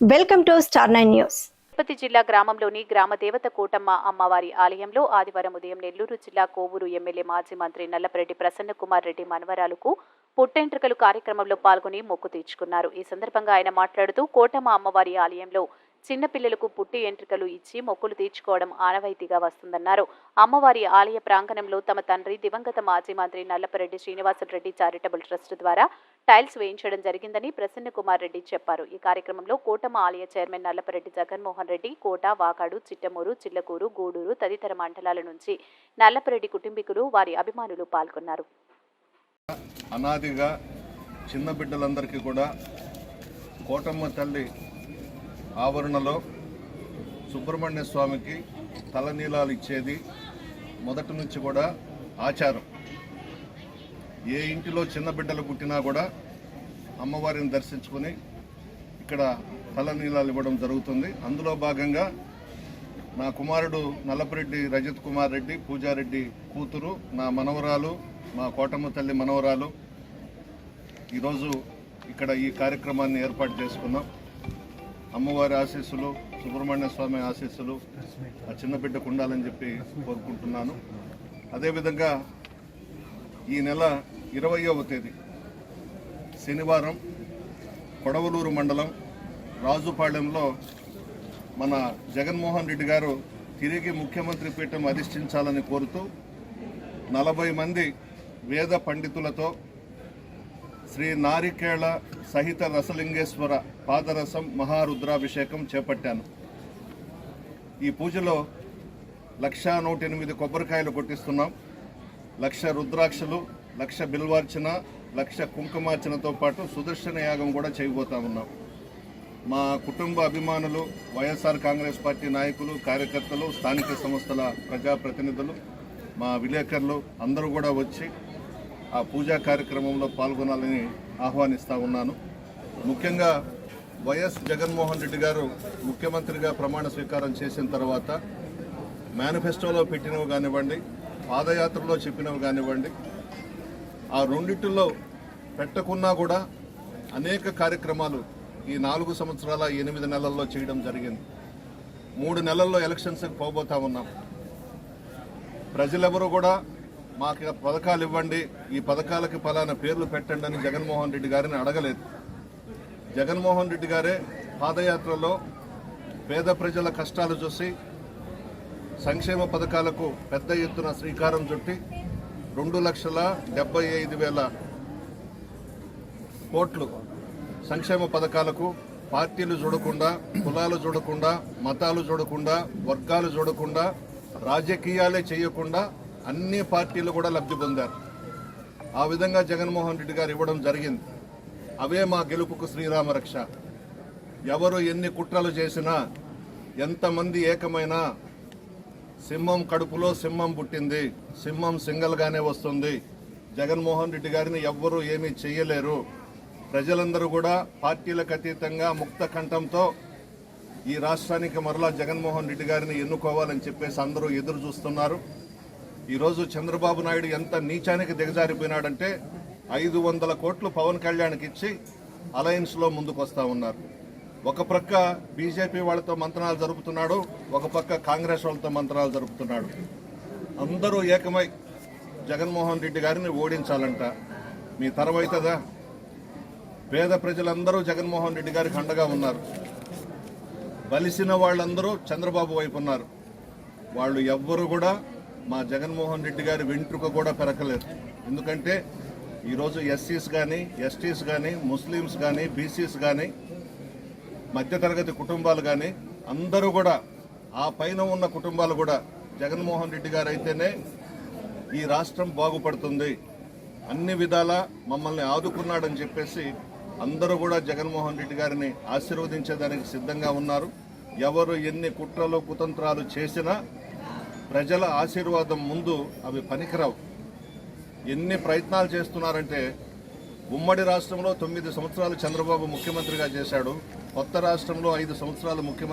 Welcome to star nine news. Tirupati జిల్లా గ్రామంలోని గ్రామ దేవత కోటమ్మ అమ్మవారి ఆలయంలో ఆదివారం ఉదయం నెల్లూరు జిల్లా కోవూరు ఎమ్మెల్యే మాజీ మంత్రి నల్లపరెడ్డి ప్రసన్న కుమార్ రెడ్డి మనవరాలకు పుట్టెంట్రుకలు కార్యక్రమంలో పాల్గొని మొక్కు తీర్చుకున్నారు. ఈ సందర్భంగా ఆయన మాట్లాడుతూ కోటమ్మ అమ్మవారి ఆలయంలో చిన్నపిల్లలకు పుట్టి ఎంట్రికలు ఇచ్చి మొక్కులు తీర్చుకోవడం ఆనవాయితీగా వస్తుందన్నారు. అమ్మవారి ఆలయ ప్రాంగణంలో తమ తండ్రి దివంగత మాజీ మంత్రి నల్లపరెడ్డి శ్రీనివాసరెడ్డి చారిటబుల్ ట్రస్ట్ ద్వారా టైల్స్ వేయించడం జరిగిందని ప్రసన్న కుమార్ రెడ్డి చెప్పారు. ఈ కార్యక్రమంలో కోటమ ఆలయ చైర్మన్ నల్లపరెడ్డి జగన్మోహన్ రెడ్డి కోట వాకాడు చిట్టమూరు చిల్లకూరు గూడూరు తదితర మండలాల నుంచి నల్లపరెడ్డి కుటుంబీకులు వారి అభిమానులు పాల్గొన్నారు. అనాదిగా చిన్న బిడ్డలందరికీ కూడా కోటమ్మ తల్లి ఆవరణలో సుబ్రహ్మణ్య స్వామికి తలనీలాలు ఇచ్చేది మొదటి నుంచి కూడా ఆచారం. ఏ ఇంటిలో చిన్న బిడ్డలు పుట్టినా కూడా అమ్మవారిని దర్శించుకొని ఇక్కడ తలనీలాలు ఇవ్వడం జరుగుతుంది. అందులో భాగంగా నా కుమారుడు నల్లపరెడ్డి రజత్ కుమార్ రెడ్డి పూజారెడ్డి కూతురు నా మనవరాలు మా కోటమ్మ తల్లి మనవరాలు. ఈరోజు ఇక్కడ ఈ కార్యక్రమాన్ని ఏర్పాటు చేసుకున్నాం. అమ్మవారి ఆశీస్సులు సుబ్రహ్మణ్య స్వామి ఆశీస్సులు ఆ చిన్న బిడ్డకు ఉండాలని చెప్పి కోరుకుంటున్నాను. అదేవిధంగా ఈ నెల ఇరవయవ తేదీ శనివారం కొడవలూరు మండలం రాజుపాళెంలో మన జగన్మోహన్ రెడ్డి గారు తిరిగి ముఖ్యమంత్రి పీఠం అధిష్ఠించాలని కోరుతూ నలభై మంది వేద పండితులతో శ్రీ నారికేళ సహిత రసలింగేశ్వర పాదరసం మహారుద్రాభిషేకం చేపట్టాను. ఈ పూజలో లక్షా నూట ఎనిమిది కొబ్బరికాయలు కొట్టిస్తున్నాం. లక్ష రుద్రాక్షలు లక్ష బిల్వార్చన లక్ష కుంకుమార్చనతో పాటు సుదర్శన యాగం కూడా చేయబోతా ఉన్నాం. మా కుటుంబ అభిమానులు వైఎస్ఆర్ కాంగ్రెస్ పార్టీ నాయకులు కార్యకర్తలు స్థానిక సంస్థల ప్రజాప్రతినిధులు మా విలేకరులు అందరూ కూడా వచ్చి ఆ పూజా కార్యక్రమంలో పాల్గొనాలని ఆహ్వానిస్తా ఉన్నాను. ముఖ్యంగా వైఎస్ జగన్మోహన్ రెడ్డి గారు ముఖ్యమంత్రిగా ప్రమాణ స్వీకారం చేసిన తర్వాత మేనిఫెస్టోలో పెట్టినవి కానివ్వండి పాదయాత్రలో చెప్పినవి కానివ్వండి ఆ రెండింటిలో పెట్టకున్నా కూడా అనేక కార్యక్రమాలు ఈ నాలుగు సంవత్సరాల ఎనిమిది నెలల్లో చేయడం జరిగింది. మూడు నెలల్లో ఎలక్షన్స్కి పోబోతా ఉన్నాం. ప్రజలెవరూ కూడా మాకు పథకాలు ఇవ్వండి. ఈ పథకాలకు ఫలానా పేర్లు పెట్టండి అని జగన్మోహన్ రెడ్డి గారిని అడగలేదు. జగన్మోహన్ రెడ్డి గారే పాదయాత్రలో పేద ప్రజల కష్టాలు చూసి సంక్షేమ పథకాలకు పెద్ద ఎత్తున శ్రీకారం చుట్టి రెండు లక్షల డెబ్బై ఐదు వేల కోట్లు సంక్షేమ పథకాలకు పార్టీలు చూడకుండా కులాలు చూడకుండా మతాలు చూడకుండా వర్గాలు చూడకుండా రాజకీయాలే చేయకుండా అన్ని పార్టీలు కూడా లబ్ధి పొందారు. ఆ విధంగా జగన్మోహన్ రెడ్డి గారు ఇవ్వడం జరిగింది. అవే మా గెలుపుకు శ్రీరామ రక్ష. ఎవరు ఎన్ని కుట్రలు చేసినా ఎంతమంది ఏకమైనా సింహం కడుపులో సింహం పుట్టింది సింహం సింగల్గానే వస్తుంది. జగన్మోహన్ రెడ్డి గారిని ఎవ్వరూ ఏమీ చేయలేరు ప్రజలందరూ కూడా పార్టీలకు అతీతంగా ముక్త కంఠంతో ఈ రాష్ట్రానికి మరలా జగన్మోహన్ రెడ్డి గారిని ఎన్నుకోవాలని చెప్పేసి అందరూ ఎదురు చూస్తున్నారు. ఈరోజు చంద్రబాబు నాయుడు ఎంత నీచానికి దిగజారిపోయినాడంటే ఐదు వందల కోట్లు పవన్ కళ్యాణ్కి ఇచ్చి అలయన్స్లో ముందుకు వస్తా ఉన్నారు. ఒక ప్రక్క బీజేపీ వాళ్ళతో మంత్రాలు జరుపుతున్నాడు ఒక పక్క కాంగ్రెస్ వాళ్ళతో మంత్రాలు జరుపుతున్నాడు. అందరూ ఏకమై జగన్మోహన్ రెడ్డి గారిని ఓడించాలంట. మీ తరం అవుతుందా? పేద ప్రజలందరూ జగన్మోహన్ రెడ్డి గారికి అండగా ఉన్నారు. బలిసిన వాళ్ళందరూ చంద్రబాబు వైపు ఉన్నారు. వాళ్ళు ఎవ్వరు కూడా మా జగన్మోహన్ రెడ్డి గారి వెంట్రుక కూడా పెరకలేదు ఎందుకంటే ఈరోజు ఎస్సీస్ కానీ ఎస్టీస్ కానీ ముస్లిమ్స్ కానీ బీసీస్ కానీ మధ్యతరగతి కుటుంబాలు కానీ అందరూ కూడా ఆ పైన ఉన్న కుటుంబాలు కూడా జగన్మోహన్ రెడ్డి గారు అయితేనే ఈ రాష్ట్రం బాగుపడుతుంది. అన్ని విధాల మమ్మల్ని ఆదుకున్నాడని చెప్పేసి అందరూ కూడా జగన్మోహన్ రెడ్డి గారిని ఆశీర్వదించేదానికి సిద్ధంగా ఉన్నారు. ఎవరు ఎన్ని కుట్రలు కుతంత్రాలు చేసినా ప్రజల ఆశీర్వాదం ముందు అవి పనికిరావు. ఎన్ని ప్రయత్నాలు చేస్తున్నారంటే ఉమ్మడి రాష్ట్రంలో తొమ్మిది సంవత్సరాలు చంద్రబాబు ముఖ్యమంత్రిగా చేశాడు కొత్త రాష్ట్రంలో ఐదు సంవత్సరాలు ముఖ్యమంత్రి